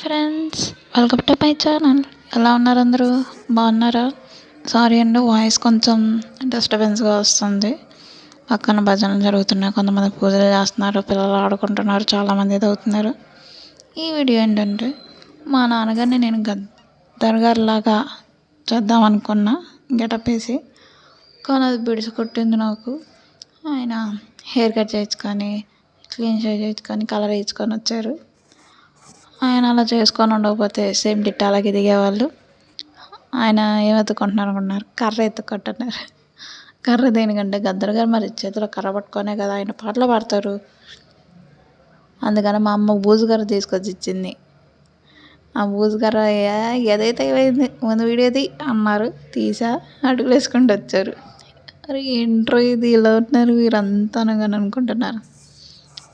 Friends welcome to my channel ఎలా ఉన్నారు అందరూ? బాగున్నారా? సారీ అండి వాయిస్ కొంచెం డిస్టర్బెన్స్గా వస్తుంది. పక్కన భజనలు జరుగుతున్నాయి కొంతమంది పూజలు చేస్తున్నారు పిల్లలు ఆడుకుంటున్నారు చాలామంది అవుతున్నారు ఈ వీడియో ఏంటంటే మా నాన్నగారిని నేను గద్దర్గారిలాగా చేద్దాం అనుకున్నా గెటప్ వేసి. కానీ అది బిడిసి కొట్టింది నాకు. ఆయన హెయిర్ కట్ చేయించుకొని క్లీన్ షేవ్ చేయించుకొని కలర్ వేయించుకొని వచ్చారు. ఆయన అలా చేసుకొని ఉండకపోతే సేమ్ డిట్ట అలాగే దిగేవాళ్ళు. ఆయన ఏం ఎత్తుకుంటున్నారు అనుకుంటున్నారు కర్ర ఎత్తుకుంటున్నారు. కర్ర దేనికంటే గద్దర్ గారు మరి చేతిలో కర్ర పట్టుకొనే కదా ఆయన పాటలు పాడతారు. అందుకని మా అమ్మ బూజుగారు తీసుకొచ్చి ఇచ్చింది. ఆ బూజుగారు "ఏ, ఏదైతే ఏమైంది? ముందు వీడియోది అన్నారు. తీసా అడుగులు వేసుకుంటూ వచ్చారు. అరే ఏంట్రో ఇది? ఇలా ఉన్నారు? వీరంతా అనగాని అనుకుంటున్నారు.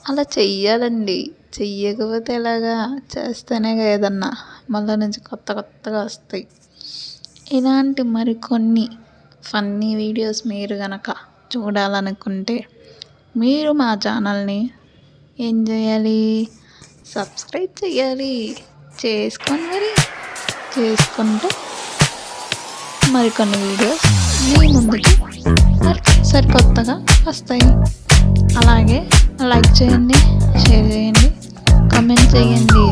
అలా చెయ్యాలండి. చెయ్యకపోతే ఎలాగా? చేస్తేనే ఏదన్నా. మళ్ళీ నుంచి కొత్త కొత్తగా వస్తాయి. ఇలాంటి మరికొన్ని ఫన్నీ వీడియోస్ మీరు గనక చూడాలనుకుంటే మీరు మా ఛానల్ని ఏం చేయాలి? సబ్స్క్రైబ్ చేయాలి. చేసుకొని మరి చేసుకుంటే మరికొన్ని వీడియోస్ మీ ముందుకి సరికొత్తగా వస్తాయి. అలాగే లైక్ చేయండి షేర్ చేయండి కమెంట్ చేయండి.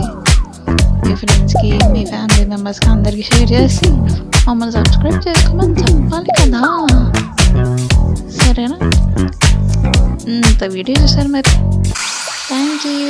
మీ ఫ్రెండ్స్కి మీ ఫ్యామిలీ మెంబర్స్కి అందరికీ షేర్ చేసి మమ్మల్ని సబ్స్క్రైబ్ చేసుకోమని చెప్పాలి కదా. సరేనా? ఇంత వీడియో చూసారు మరి. Thank you